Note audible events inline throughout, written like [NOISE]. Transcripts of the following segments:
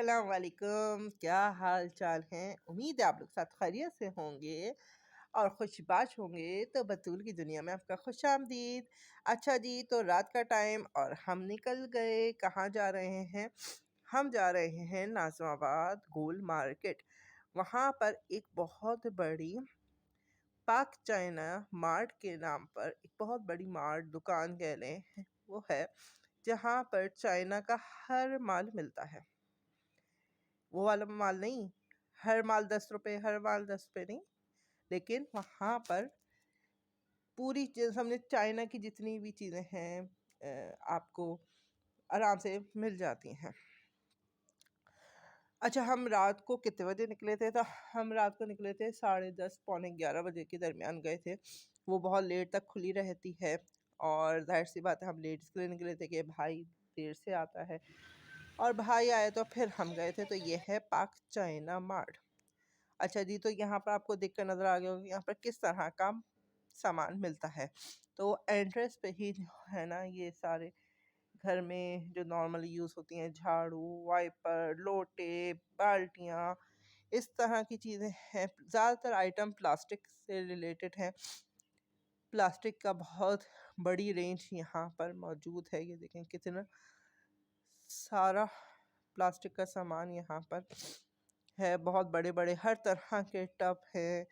वालेकुम क्या हाल चाल हैं? उम्मीद है आप लोग साथ खैरियत से होंगे और खुशबाश होंगे। तो बतूल की दुनिया में आपका खुश आमदीद। अच्छा जी तो रात का टाइम और हम निकल गए। कहाँ जा रहे हैं? हम जा रहे हैं नाजमाबाद गोल मार्केट। वहाँ पर एक बहुत बड़ी पाक चाइना मार्ट के नाम पर एक बहुत बड़ी मार्ट दुकान कह लें वो है, जहाँ पर चाइना का हर माल मिलता है। वो वाला माल नहीं, हर माल दस रुपये हर माल दस रुपये नहीं, लेकिन वहाँ पर पूरी हमने चाइना की जितनी भी चीज़ें हैं आपको आराम से मिल जाती हैं। अच्छा हम रात को कितने बजे निकले थे? तो हम रात को निकले थे साढ़े दस, पौने ग्यारह बजे के दरमियान गए थे। वो बहुत लेट तक खुली रहती है और ज़ाहिर सी बात है, हम लेट इसलिए निकले थे कि भाई देर से आता है। और भाई आए तो फिर हम गए थे तो ये है पाक चाइना मार्ट। अच्छा जी तो यहाँ पर आपको देख कर नज़र आ गया होगा यहाँ पर किस तरह का सामान मिलता है। तो एंट्रेंस पे ही है ना, ये सारे घर में जो नॉर्मली यूज़ होती हैं, झाड़ू, वाइपर, लोटे, बाल्टियाँ, इस तरह की चीज़ें हैं। ज़्यादातर आइटम प्लास्टिक से रिलेटेड हैं। प्लास्टिक का बहुत बड़ी रेंज यहाँ पर मौजूद है। ये देखें कितना सारा प्लास्टिक का सामान यहाँ पर है। बहुत बड़े बड़े हर तरह के टब हैं,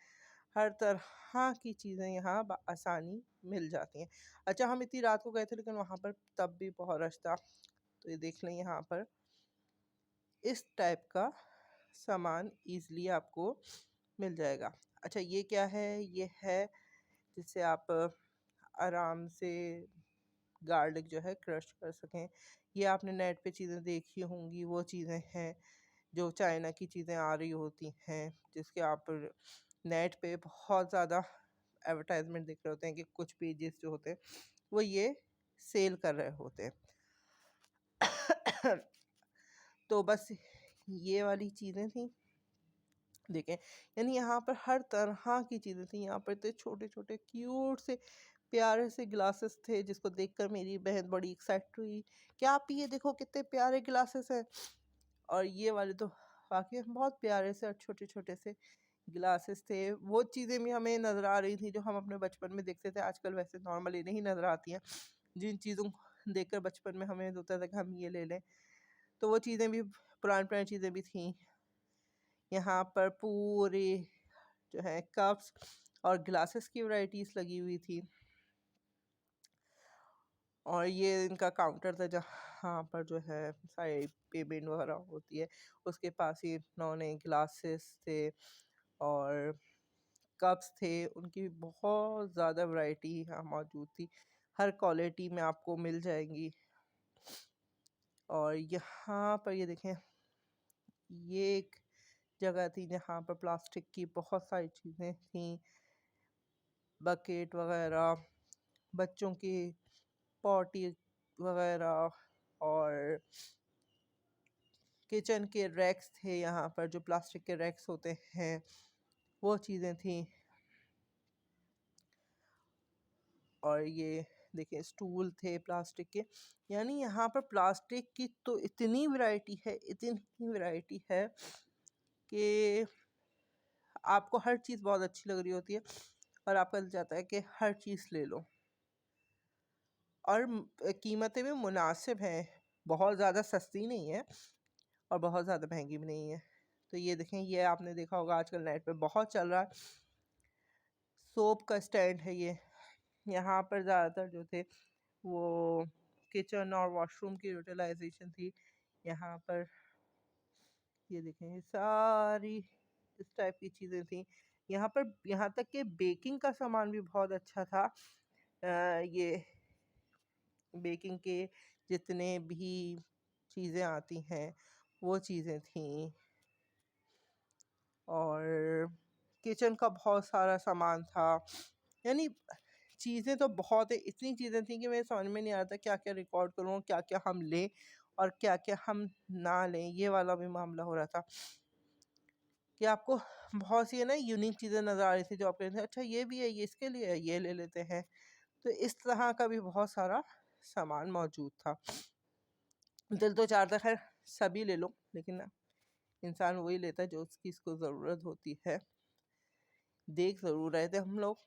हर तरह की चीज़ें यहाँ आसानी मिल जाती हैं। अच्छा हम इतनी रात को गए थे, लेकिन वहाँ पर तब भी बहुत रश था। तो ये देख लें यहाँ पर। इस टाइप का सामान ईज़िली आपको मिल जाएगा। अच्छा ये क्या है? ये है जिससे आप आराम से गार्लिक जो है क्रश कर सकें। ये आपने नेट पे चीज़ें देखी होंगी, वो चीज़ें हैं, जो चाइना की चीज़ें आ रही होती हैं, जिसके आप नेट पे बहुत ज़्यादा एडवर्टाइजमेंट दिख रहे होते हैं कि कुछ पेजेस जो होते हैं, वो ये सेल कर रहे होते हैं। तो बस ये वाली चीज़ें थी। देखें, यानी यहाँ पर हर तरह की चीज़ें थी, यहाँ पर इतने छोटे छोटे क्यूट से प्यारे से ग्लासेस थे जिसको देखकर मेरी बहन बड़ी एक्साइट हुई, क्या आप ये देखो कितने प्यारे ग्लासेस हैं? और ये वाले तो वाकई बहुत प्यारे से और छोटे छोटे से ग्लासेस थे। वो चीज़ें भी हमें नज़र आ रही थी जो हम अपने बचपन में देखते थे। आजकल वैसे नॉर्मली नहीं नज़र आती हैं। जिन चीज़ों को देख कर बचपन में हमें होता था कि हम ये ले लें तो वो चीज़ें भी पुरानी पुरानी चीज़ें भी थी। यहाँ पर पूरे जो है कप्स और ग्लासेस की वैरायटीज़ लगी हुई थी। और ये इनका काउंटर था जहाँ पर जो है सारी पेमेंट वगैरह होती है। उसके पास ही इन्होंने ग्लासेस थे और कप्स थे, उनकी बहुत ज़्यादा वैरायटी यहाँ मौजूद थी। हर क्वालिटी में आपको मिल जाएँगी। और यहाँ पर ये देखें, ये एक जगह थी जहाँ पर प्लास्टिक की बहुत सारी चीज़ें थी। बकेट वगैरह, बच्चों की पॉटी वगैरह और किचन के रैक्स थे यहाँ पर, जो प्लास्टिक के रैक्स होते हैं, वो चीज़ें थी। और ये देखिए, स्टूल थे प्लास्टिक के। यानी यहाँ पर प्लास्टिक की तो इतनी वैरायटी है, इतनी वैरायटी है कि आपको हर चीज़ बहुत अच्छी लग रही होती है और आपका दिल चाहता है कि हर चीज़ ले लो। और कीमतें भी मुनासिब हैं बहुत ज़्यादा सस्ती नहीं है और बहुत ज़्यादा महँगी भी नहीं है। तो ये देखें ये आपने देखा होगा आजकल नेट पे बहुत चल रहा है। सोप का स्टैंड है ये यहाँ पर ज़्यादातर जो थे वो किचन और वॉशरूम की यूटिलाइजेशन थी यहाँ पर ये देखें ये सारी इस टाइप की चीज़ें थी। यहाँ पर यहाँ तक कि बेकिंग का सामान भी बहुत अच्छा था आ, ये बेकिंग के जितने भी चीज़ें आती हैं, वो चीज़ें थी। और किचन का बहुत सारा सामान था। यानी चीज़ें तो बहुत है इतनी चीज़ें थी कि मेरे समझ में नहीं आ रहा था क्या क्या रिकॉर्ड करूँ क्या क्या हम लें और क्या क्या हम ना लें, ये वाला भी मामला हो रहा था। कि आपको बहुत सी, है ना यूनिक चीज़ें नज़र आ रही थी जो आप कहते हैं अच्छा ये भी है, ये इसके लिए ये ले लेते हैं। तो इस तरह का भी बहुत सारा सामान मौजूद था। दिल तो चाहता खैर सभी ले लो, लेकिन इंसान वही लेता है जो उसकी इसको ज़रूरत होती है। देख ज़रूर रहे थे हम लोग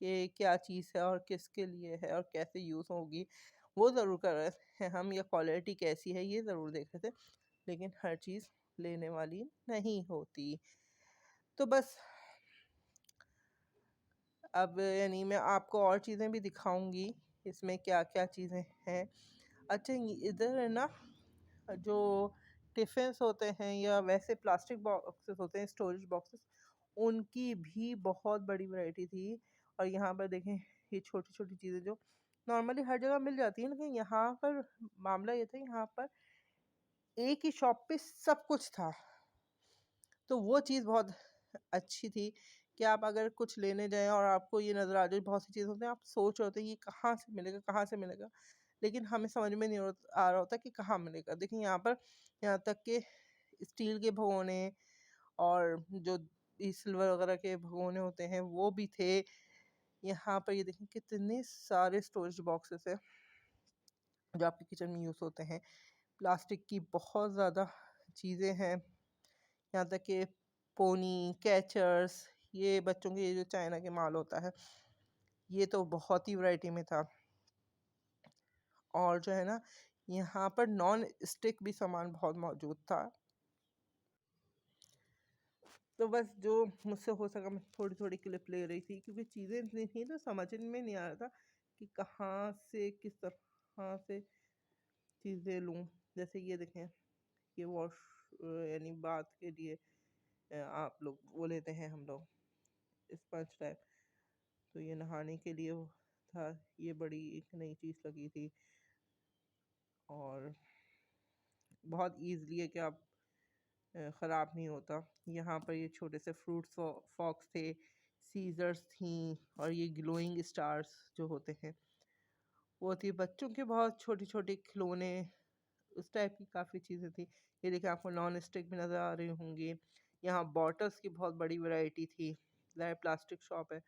कि क्या चीज़ है और किसके लिए है और कैसे यूज़ होगी। वो ज़रूर कर रहे थे हम, या क्वालिटी कैसी है ये ज़रूर देख रहे थे, लेकिन हर चीज़ लेने वाली नहीं होती। तो बस, अब यानी मैं आपको और चीज़ें भी दिखाऊँगी। इसमें क्या क्या चीज़ें हैं। अच्छा इधर है ना, जो टिफ़िन्स होते हैं या वैसे प्लास्टिक बॉक्सेस होते हैं, स्टोरेज बॉक्सेस, उनकी भी बहुत बड़ी वैरायटी थी। और यहाँ पर देखें, ये छोटी छोटी चीज़ें जो नॉर्मली हर जगह मिल जाती है, लेकिन यहाँ पर मामला ये था, यहाँ पर एक ही शॉप पे सब कुछ था। तो वो चीज़ बहुत अच्छी थी। कि आप अगर कुछ लेने जाएँ और आपको ये नज़र आ जाए, बहुत सी चीज़ होती हैं आप सोच रहे होते हैं ये कहाँ से मिलेगा, कहाँ से मिलेगा। लेकिन हमें समझ में नहीं आ रहा होता कि कहाँ मिलेगा। देखिए, यहाँ पर, यहाँ तक के स्टील के भगोने और जो सिल्वर वगैरह के भगोने होते हैं, वो भी थे। यहाँ पर ये देखें कितने सारे स्टोरेज बॉक्सेस हैं, जो आपके किचन में यूज़ होते हैं। प्लास्टिक की बहुत ज़्यादा चीज़ें हैं। यहाँ तक कि पोनी कैचर्स ये बच्चों के, ये जो चाइना के माल होता है, ये तो बहुत ही वैरायटी में था। और जो है ना, यहाँ पर नॉन स्टिक भी सामान बहुत मौजूद था। तो बस जो मुझसे हो सका, मैं थोड़ी थोड़ी क्लिप ले रही थी, क्योंकि चीज़ें इतनी थी तो समझ में नहीं आ रहा था कि कहाँ से, किस तरह से चीज़ें लूँ। जैसे ये देखें, ये वॉश, यानी बात के लिए आप लोग वो लेते हैं हम लोग। Sponge type. तो ये नहाने के लिए था, ये बड़ी एक नई चीज़ लगी थी। और बहुत ईज़ली है कि आप ख़राब नहीं होता। यहाँ पर ये छोटे से फ्रूट फॉक्स थे सीजर्स थी, और ये ग्लोइंग स्टार्स जो होते हैं, वो थी। बच्चों के बहुत छोटे छोटे खिलौने, उस टाइप की काफ़ी चीज़ें थी। ये देखिए, आपको नॉन स्टिक भी नज़र आ रही होंगी। यहाँ बॉटल्स की बहुत बड़ी वैरायटी थी। ज़ाहिर प्लास्टिक शॉप है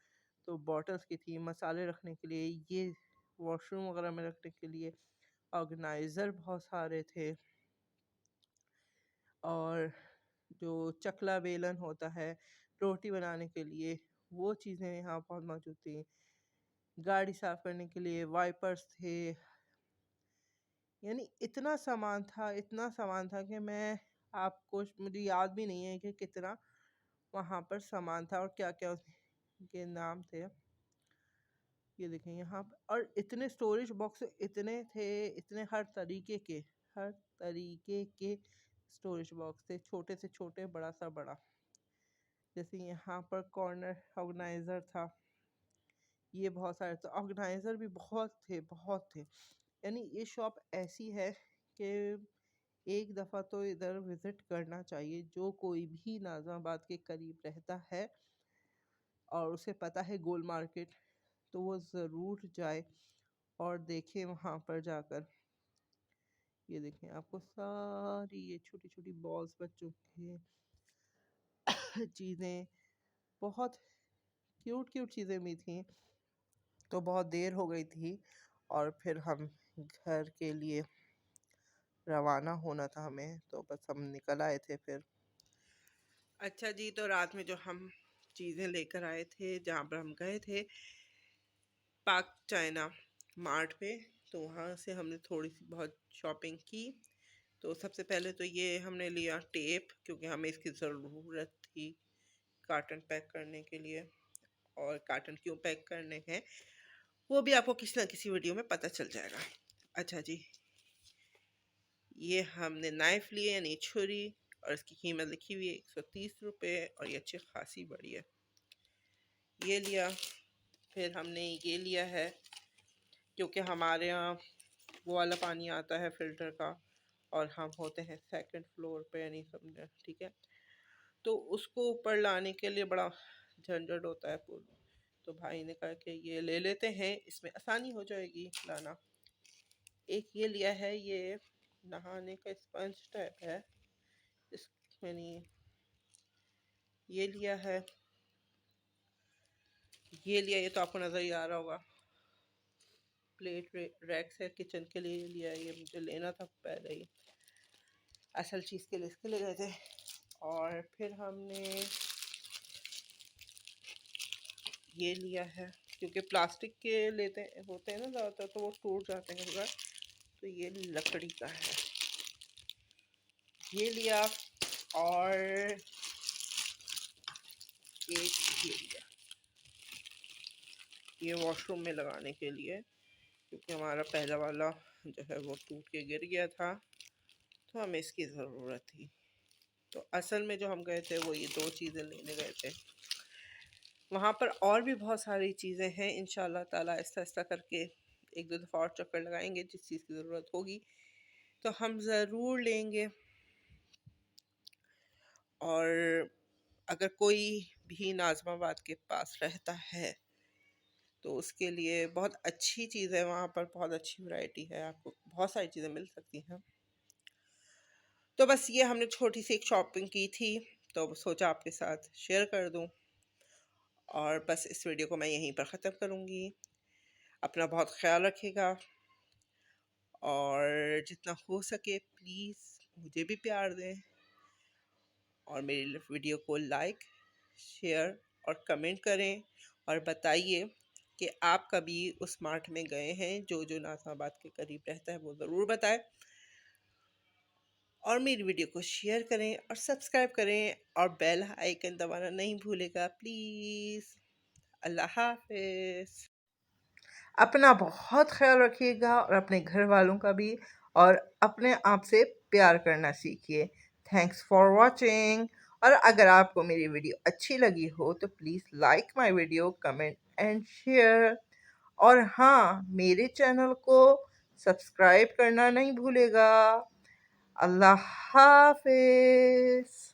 तो बॉटल्स की थी, मसाले रखने के लिए, ये वॉशरूम वगैरह में रखने के लिए ऑर्गेनाइज़र बहुत सारे थे। और जो चकला बेलन होता है, रोटी बनाने के लिए, वो चीज़ें यहाँ बहुत मौजूद थी। गाड़ी साफ़ करने के लिए वाइपर्स थे। यानी इतना सामान था, इतना सामान था कि मैं आपको, मुझे याद भी नहीं है कि कितना वहाँ पर सामान था और क्या क्या के नाम थे? ये देखें यहाँ पर और इतने स्टोरेज बॉक्स इतने थे, इतने हर तरीके के, हर तरीके के स्टोरेज बॉक्स थे, छोटे से छोटे, बड़ा सा बड़ा। जैसे यहाँ पर कॉर्नर ऑर्गेनाइज़र था। ये बहुत सारे तो ऑर्गेनाइज़र भी बहुत थे बहुत थे। यानी ये शॉप ऐसी है कि एक दफ़ा तो इधर विज़िट करना चाहिए, जो कोई भी नाज़ाबाद के करीब रहता है और उसे पता है गोल मार्केट तो वो ज़रूर जाए और देखे वहाँ पर जाकर। ये देखें, आपको सारी ये छोटी छोटी बॉल्स बच्चों के [COUGHS] चीज़ें, बहुत क्यूट क्यूट चीज़ें भी थी तो बहुत देर हो गई थी और फिर हम घर के लिए रवाना होना था हमें तो बस हम निकल आए थे फिर। अच्छा जी तो रात में जो हम चीज़ें लेकर आए थे, जहाँ पर हम गए थे, पाक चाइना मार्ट पे तो वहाँ से हमने थोड़ी सी बहुत शॉपिंग की। तो सबसे पहले तो ये हमने लिया टेप, क्योंकि हमें इसकी ज़रूरत थी कार्टन पैक करने के लिए, और कार्टन क्यों पैक करने हैं, वो भी आपको किसी ना किसी वीडियो में पता चल जाएगा। अच्छा जी। ये हमने नाइफ़ लिए यानी छुरी और इसकी कीमत लिखी हुई है एक सौ तीस रुपये और ये अच्छी खासी बड़ी है। ये लिया, फिर हमने ये लिया है, क्योंकि हमारे यहाँ वो वाला पानी आता है फ़िल्टर का और हम होते हैं सेकंड फ्लोर पे, यानी समझे, ठीक है? तो उसको ऊपर लाने के लिए बड़ा झंझट होता है पुल तो भाई ने कहा कि ये ले लेते हैं, इसमें आसानी हो जाएगी लाना। एक ये लिया है, ये नहाने का स्पंज टाइप है। इस यानी ये लिया है। ये लिया, ये तो आपको नज़र ही आ रहा होगा। प्लेट रैक्स है किचन के लिए लिया ये मुझे लेना था पहले ही। असल चीज़ के लिए इसके लिए गए थे। और फिर हमने ये लिया है, क्योंकि प्लास्टिक के लेते, होते हैं ना ज़्यादातर तो वो टूट जाते हैं तो ये लकड़ी का है। ये लिया और एक ये लिया। ये वॉशरूम में लगाने के लिए, क्योंकि हमारा पहला वाला जो है वो टूट के गिर गया था तो हमें इसकी ज़रूरत थी। तो असल में जो हम गए थे, वो ये दो चीज़ें लेने गए थे। वहाँ पर और भी बहुत सारी चीज़ें हैं इन ताला ऐसा ऐसा करके एक दो दफ़ा और चक्कर लगाएँगे, जिस चीज़ की ज़रूरत होगी। तो हम ज़रूर लेंगे। और अगर कोई भी नाजमाबाद के पास रहता है तो उसके लिए बहुत अच्छी चीज़ है वहाँ पर, बहुत अच्छी वैरायटी है। आपको बहुत सारी चीज़ें मिल सकती हैं। तो बस ये हमने छोटी सी एक शॉपिंग की थी तो सोचा आपके साथ शेयर कर दूँ। और बस इस वीडियो को मैं यहीं पर ख़त्म करूँगी। अपना बहुत ख्याल रखिएगा और जितना हो सके प्लीज़ मुझे भी प्यार दें और मेरी वीडियो को लाइक, शेयर और कमेंट करें और बताइए कि आप कभी उस मार्ट में गए हैं जो जो नाजमाबाद के करीब रहता है वो ज़रूर बताएँ और मेरी वीडियो को शेयर करें और सब्सक्राइब करें और बेल आइकन दबाना नहीं भूलेगा। प्लीज़, अल्लाह हाफिज़। अपना बहुत ख्याल रखिएगा और अपने घर वालों का भी और अपने आप से प्यार करना सीखिए। थैंक्स फॉर वॉचिंग और अगर आपको मेरी वीडियो अच्छी लगी हो तो please like my video comment and share और हाँ मेरे चैनल को सब्सक्राइब करना नहीं भूलेगा। अल्लाह Hafiz.